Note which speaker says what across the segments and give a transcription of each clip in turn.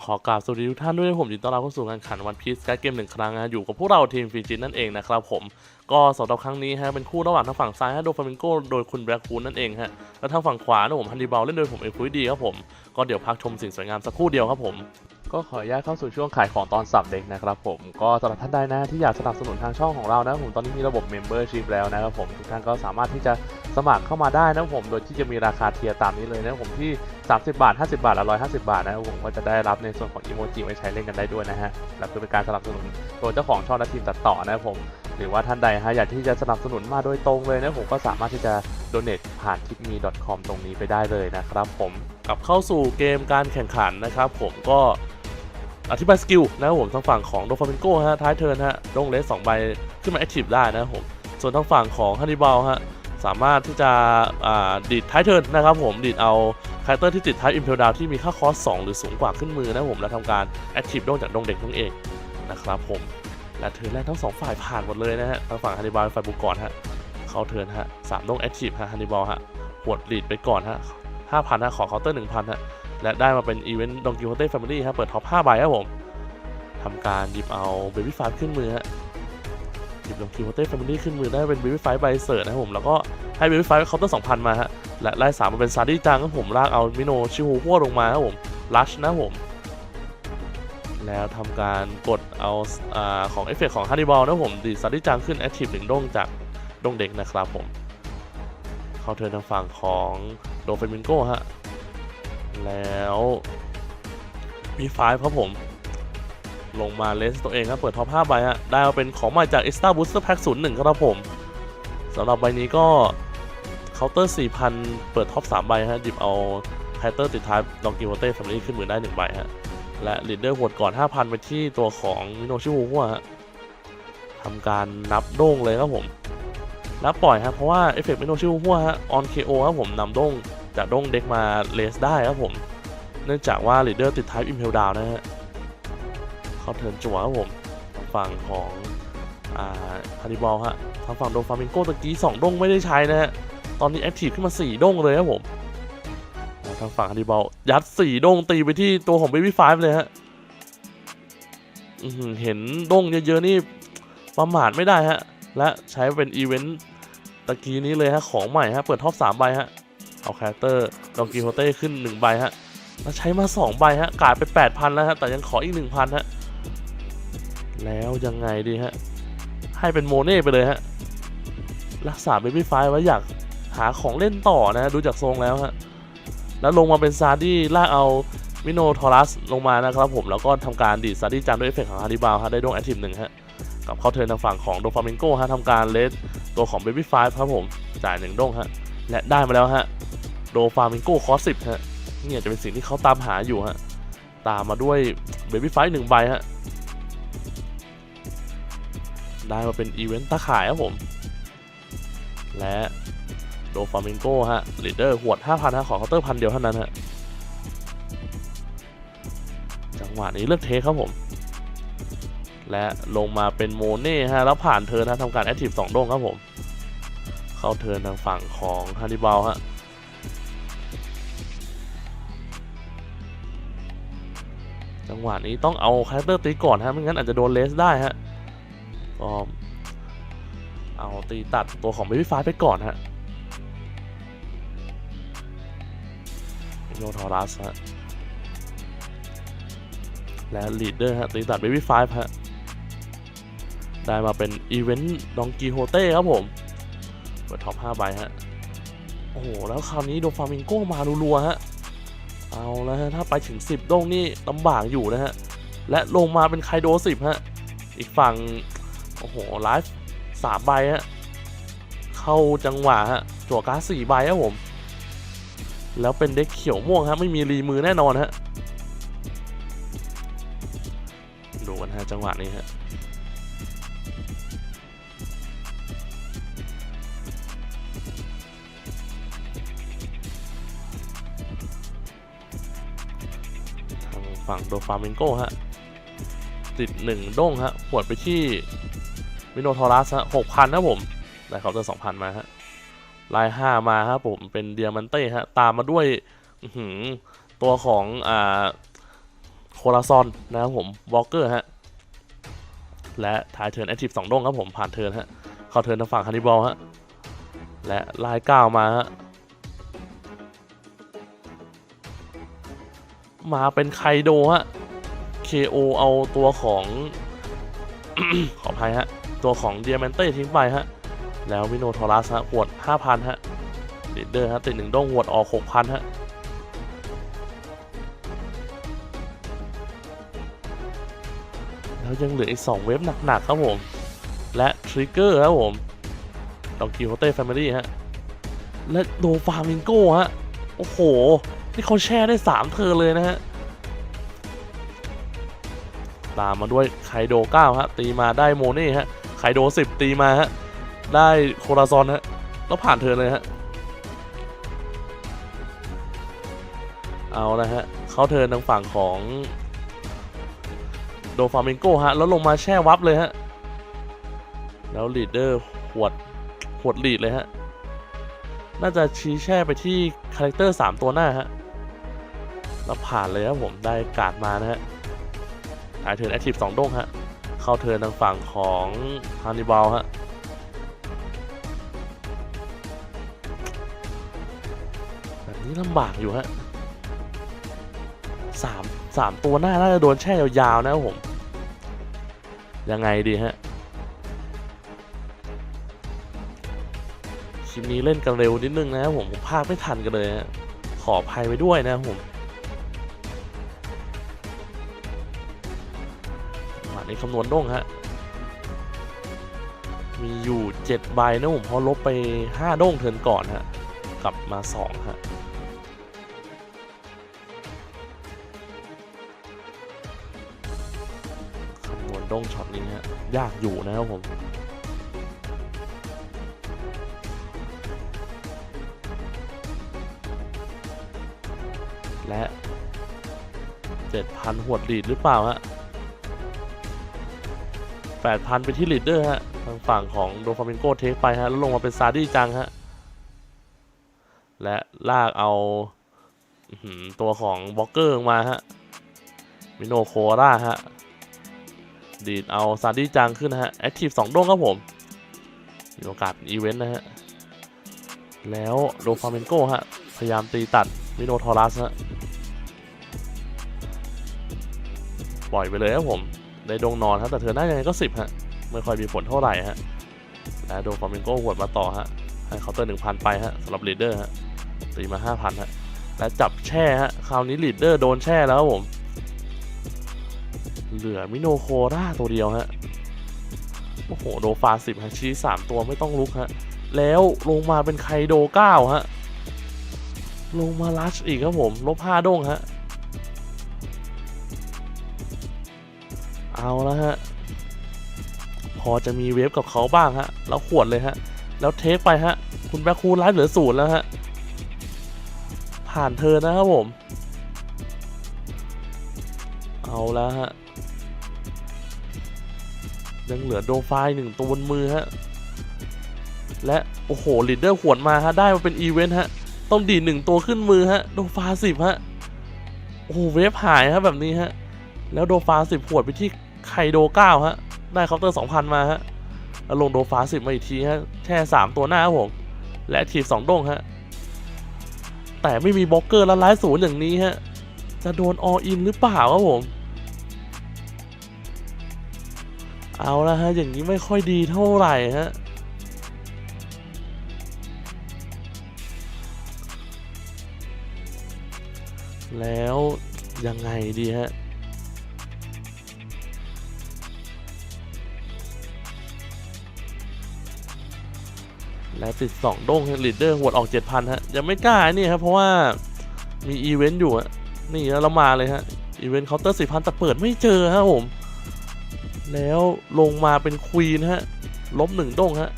Speaker 1: ต้องขอกราบสวัสดีทุกท่านด้วยนะผมยินดีต้อนรับเข้าสู่การขันวันพีซการ์ดเกมหนึ่งครั้งนะฮะอยู่กับพวกเราทีมฟีจินนั่นเองนะครับผมก็สำหรับครั้งนี้ฮะเป็นคู่ระหว่างทางฝั่งซ้ายฮะโดฟามิงโกโดยคุณแบล็กคูนนั่นเองฮะแล้วทางฝั่งขวานะผมฮันดีบาลเล่นโดยผมเอคุยดีครับผมก็เดี๋ยวพักชมสิ่งสวยงามสักครู่เดียวครับผม ก็ขออนุญาตเข้าสู่ช่วงขายของตอนสับเด็กนะครับผมก็สำหรับท่านใดนะที่อยากสนับสนุนทางช่องของเรานะผมตอนนี้มีระบบ Membership แล้วนะครับผมทุกท่านก็สามารถที่จะสมัครเข้ามาได้นะผมโดยที่จะมีราคาเทียร์ตามนี้เลยนะผมที่ 30 บาท 50 บาทและ150 บาทนะครับผมก็จะได้รับในส่วนของอีโมจิไว้ใช้เล่นกันได้ด้วยนะฮะและเพื่อเป็นการสนับสนุนตัวเจ้าของช่องและทีมตัดต่อนะครับผมหรือว่าท่านใดฮะอยากที่จะสนับสนุนมาโดยตรงเลยนะผมก็สามารถที่จะ donate ผ่าน t i p m e c o m ตรงนี้ไปได้เลยนะครับผมกลับเข้าสู่เกมการแข่งขันนะครับผมก็ อธิบายสกิลนะครับผมทางฝั่งของโดฟามิงโกฮะท้ายเทิร์นฮะลงเลสสองใบขึ้นมาแอคทีฟได้นะครับผมส่วนทางฝั่งของฮันนิบาลฮะสามารถที่จะอ่าดีดท้ายเทิร์นนะครับผมดีดเอาคาแรคเตอร์ที่ติดท้ายอิมเพลดาวที่มีค่าคอส2หรือสูงกว่าขึ้นมือนะครับผมแล้วทำการแอคทีฟดงจากดงเด็กนั่นเองนะครับผมและเทิร์นแรกทั้งสองฝ่ายผ่านหมดเลยนะฮะทางฝั่งฮันนิบาลฝ่ายบุกก่อนฮะเข้าเทิร์นฮะสามต้งแอคทีฟฮะฮันนิบาลฮะหวดลีดไปก่อนฮะห้าพันฮะขอเคาน์เตอร์หนึ่งพันฮะ และได้มาเป็นอีเวนต์ดองกิโฮเต้แฟมิลี่ฮะเปิดท็อปห้าใบครับผมทำการหยิบเอาเบบี้ฟาขึ้นมือฮะหยิบดองกิโฮเต้แฟมิลี่ขึ้นมือได้เป็นเบบี้ฟใบเสิร์ตนะครับผมแล้วก็ให้เบบี้ฟเคาน์เตอร์สองพันมาฮะและไล่สามมาเป็นซาร์ดี้จังครับผมลากเอามิโนชิฮูพัวลงมาครับผมลัชนะผมแล้วทำการกดเอาอาของเอฟเฟกของฮันนิบาลนะผมดีซาร์ดี้จังขึ้นแอคทีฟหนึ่งด้งจากดงเด็กนะครับผม เข้าเทินทางฝั่งของโดเฟมิงโกฮะ แล้วมีไฟครับผม ลงมาเลสตัวเองครับ เปิดท็อป5ใบฮะ ได้มาเป็นของใหม่จาก Extra Booster Pack 01 ครับผมสำหรับใบนี้ก็เคาน์เตอร์ 4,000 เปิดท็อป 3 ใบฮะ หยิบเอาไคเตอร์ติดท้ายดองกิโวเต้แฟมิลี่ขึ้นมือได้ 1 ใบฮะ และลีดเดอร์หดก่อน 5,000 ไปที่ตัวของมิโนชิฮูฮัวฮะทำการนับโด่งเลยครับผมแล้วปล่อยครับเพราะว่าเอฟเฟกต์ม่โนชื่อหัวฮะ ออนเคโอครับผมนำโด้ง จากด้งเด็กมาเลสได้ครับผม เนื่องจากว่าลีดเดอร์ติดไทป์อิมเพลดาวนะฮะเขาเทิร์นจั่วครับผมทางฝั่งของอ่าฮานิบอลฮะทางฝั่งโดฟามิงโกตะกี้2ด้งไม่ได้ใช้นะฮะตอนนี้แอคทีฟขึ้นมา4ด้งเลยครับผมทางฝั่งฮานิบอลยัด4ด้งตีไปที่ตัวของเบบี้ไฟเลยฮะเห็นด้งเยอะๆนี่ประมาทไม่ได้ฮะ และใช้เป็นอีเวนต์ตะกี้นี้เลยฮะ ของใหม่ฮะ เปิดท็อป3ใบฮะ เอาคาแรคเตอร์ดองกิโฮเต้ขึ้น1ใบฮะแล้วใช้มา2ใบฮะกลายไป 8,000 แล้วฮะ แต่ยังขออีก 1,000 ฮะ แล้วยังไงดีฮะ ให้เป็นโมเน่ไปเลยฮะ รักษาเบบี้ไฟไว้อยากหาของเล่นต่อนะฮะ ดูจากทรงแล้วฮะ แล้วลงมาเป็นซาร์ดี้ลากเอามิโนทอรัสลงมานะครับผม แล้วก็ทำการดีดซาร์ดี้จันด้วยเอฟเฟกต์ของฮาริบาลฮะ ได้ดวงแอคทีฟหนึ่งฮะกลับเข้าเทิร์นทางฝั่งของโดฟามิงโกฮะทำการเลสตัวของ Baby 5ครับผมจ่ายหนึ่งดงฮะและได้มาแล้วฮะ โดฟามิงโก้คอสิบฮะเนี่ยจะเป็นสิ่งที่เขาตามหาอยู่ฮะ ตามมาด้วย Baby 5หนึ่งใบฮะ ได้มาเป็นอีเวนต์ตาข่ายครับผม และโดฟามิงโก้ฮะลีดเดอร์หวด 5,000ฮะ ขอเคาน์เตอร์พันเดียวเท่านั้นฮะ จังหวะนี้เลือกเทคครับผม และลงมาเป็นโมเน่ฮะ แล้วผ่านเทิร์นนะทำการแอคทีฟสองโด้งครับผม เข้าเทิร์นทางฝั่งของฮันนิบาลฮะ งหวะนี้ต้องเอาคาแรคเตอร์ตีก่อนฮะไม่งั้นอาจจะโดนเลสได้ฮะก็เอาตีตัดตัวของเบบี้ฟ้าไปก่อนฮะโนทอรัสฮะและลีดเดอร์ฮะตีตัดเบบี้ไฟฮะได้มาเป็นอีเวนต์ดองกีโฮเต้ครับผมเปิดท็อป5ใบฮะ โอ้โห แล้วคราวนี้โดฟามิงโกมารัวๆฮะ เอาแล้วฮะถ้าไปถึง 10ด้งนี่ลำบากอยู่นะฮะ และลงมาเป็นไคโด10ฮะ อีกฝั่ง โอ้โหไลฟ์3ใบฮะ เข้าจังหวะฮะ จั่วการ์ด4ใบครับผม แล้วเป็นเด็กเขียวม่วงฮะ ไม่มีรีมือแน่นอนฮะ ดูกันฮะจังหวะนี้ฮะ ฝั่งโดฟามิงโกฮะติดหนึ่งด้งฮะหวดไปที่มิโนทอรัสฮะหกพันนะผมได้เขาจะสองพันมาฮะลายห้ามาครับผมเป็นเดียมันเต้ฮะตามมาด้วยตัวของอ่าโคราซอนนะครับผมวอลเกอร์ฮะและท้ายเทิร์นแอคทีฟสองด้งครับผมผ่านเทิร์นฮะเข้าเทิร์นทางฝั่งฮันนิบอลฮะและลายก้ามาฮะ มาเป็นไคโดฮะ KO เอาตัวของขออภัยฮะ ตัวของเดียมนเต้ทิ้งไปฮะ แล้วมิโนทอรัสฮะหวด 5,000 ฮะลีดเดอร์ฮะติดหนึ่งด้งหวดออก 6,000 ฮะแล้วยังเหลืออีก 2 เว็บหนัก ๆ ครับผม และทริกเกอร์ครับผมดองกิโฮเต้แฟมิลี่ฮะ และโดฟามิงโก้ฮะ โอ้โห นี่เขาแช่ได้ 3 เธอเลยนะฮะ ตามมาด้วยไคโด9ฮะตีมาได้โมเน่ฮะไคโด 10 ตีมาฮะ ได้โคราซอนฮะ แล้วผ่านเธอเลยฮะ เอาละฮะ เขาเทิร์นทางฝั่งของโดฟามิงโกฮะ แล้วลงมาแช่วับเลยฮะ แล้วลีดเดอร์หวดหวดลีดเลยฮะน่าจะชี้แช่ไปที่คาแรคเตอร์ 3 ตัวหน้าฮะ แล้วผ่านเลยครับผมได้การ์ดมานะฮะถ่ายเทิร์นแอคทีฟ2ด้งฮะ เข้าเทิร์นทางฝั่งของฮานิบาลฮะแบบนี้ลำบากอยู่ฮะสามสามตัวหน้าน่าจะโดนแช่ยาวๆนะครับผม ยังไงดีฮะคลิปนี้เล่นกันเร็วนิดนึงนะครับผมผมพากไม่ทันกันเลยฮะขออภัยไว้ด้วยนะครับผม วันคำนวณด้งฮะ มีอยู่7ใบนะผมเพราะลบไป5ด้งเทินก่อนฮะ กลับมา2ฮะคำนวณด้งช็อตนี้ฮะ ยากอยู่นะครับผมและ 7,000 หวดลีดหรือเปล่าฮะ 8,000 ไปที่ลีดเดอร์ฮะ ทางฝั่งของโดฟามิงโกเทคไปฮะ แล้วลงมาเป็นซาดี้จังฮะ และลากเอาตัวของบล็อกเกอร์มาฮะ มิโนโคราฮะ ดีดเอาซาดี้จังขึ้นฮะ แอคทีฟ2ด้งครับผม มีโอกาสอีเวนต์นะฮะ แล้วโดฟาเมนโกฮะ พยายามตีตัดมิโนทอรัสฮะ ปล่อยไปเลยครับผม ได้ดงนอนฮะแต่เธอหน้ายังไงก็10ฮะไม่ค่อยมีผลเท่าไหร่ฮะและโดฟาเมนโก้หวดมาต่อฮะให้เคาน์เตอร์1,000ไปฮะสำหรับลีดเดอร์ฮะตีมา5,000ฮะและจับแช่ฮะคราวนี้ลีดเดอร์โดนแช่แล้วครับผมเหลือมิโนโคราตัวเดียวฮะโอ้โหโดฟาสิบฮะชี้สามตัวไม่ต้องลุกฮะแล้วลงมาเป็นไคโดเก้าฮะลงมาลัชอีกครับผมลบห้าด้งฮะ เอาแล้วฮะ พอจะมีเวฟกับเขาบ้างฮะ แล้วขวดเลยฮะ แล้วเทคไปฮะ คุณแบคคูไลฟ์เหลือศูนย์แล้วฮะ ผ่านเธอนะครับผม เอาแล้วฮะ ยังเหลือโดไฟหนึ่งตัวบนมือฮะ และ โอ้โหลีดเดอร์ขวนมาฮะ ได้มาเป็นอีเวนต์ฮะ ต้องดีหนึ่งตัวขึ้นมือฮะ โดฟาสิบฮะ โอ้โหเวฟหายฮะแบบนี้ฮะ แล้วโดฟาสิบขวดไปที่ไคโดเก้าฮะ ได้เคาน์เตอร์สองพันมาฮะ แล้วลงโดฟาสิบมาอีกทีฮะ แช่สามตัวหน้าครับผม และทีสองดงฮะ แต่ไม่มีบล็อกเกอร์และไลฟ์ศูนย์อย่างนี้ฮะ จะโดนออินหรือเปล่าครับผม เอาละฮะ อย่างนี้ไม่ค่อยดีเท่าไหร่ฮะแล้วยังไงดีฮะ และติด2ด้งลีดเดอร์หวดออก 7,000 ฮะ ยังไม่กล้านี่ครับ เพราะว่ามีอีเวนต์อยู่อะนี่แล้วเรามาเลยฮะ อีเวนต์เคาน์เตอร์ 4,000 แต่เปิดไม่เจอฮะผม แล้วลงมาเป็นควีนฮะ ลบหนึ่งด้งฮะ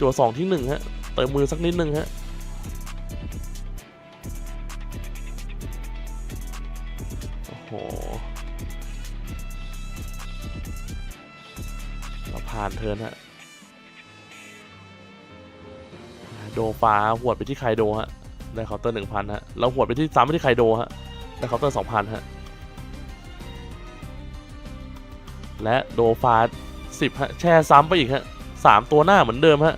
Speaker 1: จั่วสองที่หนึ่งฮะ เติมมือสักนิดนึงฮะโอ้โหเราผ่านเทินฮะ โดฟ้าหวดไปที่ไคโดฮะได้เคาน์เตอร์หนึ่งพันฮะเราหวดไปที่ซ้ำไปที่ไคโดฮะได้เคาน์เตอร์สองพันฮะและโดฟ้าสิบฮะแช่ซ้ำไปอีกฮะสามตัวหน้าเหมือนเดิมฮะ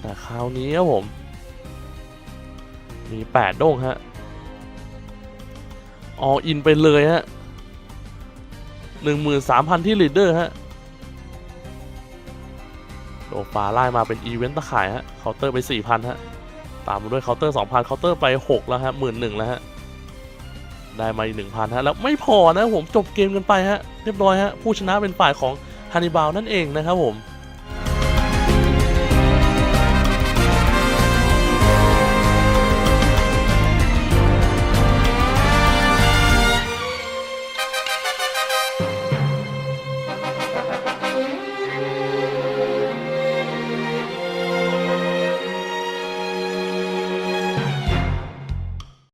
Speaker 1: แต่คราวนี้ครับผม มีแปดโด้งฮะอออินไปเลยฮะหนึ่งหมื่นสามพันที่ลีดเดอร์ฮะ ฟ้าไล่มาเป็นอีเวนต์ตะข่ายฮะเคาน์เตอร์ไปสี่พันฮะตามมาด้วยเคาน์เตอร์สองพันเคาน์เตอร์ไปหกแล้วฮะหมื่นหนึ่งแล้วฮะได้มาอีกหนึ่งพันฮะแล้วไม่พอนะผมจบเกมกันไปฮะเรียบร้อยฮะผู้ชนะเป็นฝ่ายของฮันนิบาลนั่นเองนะครับผม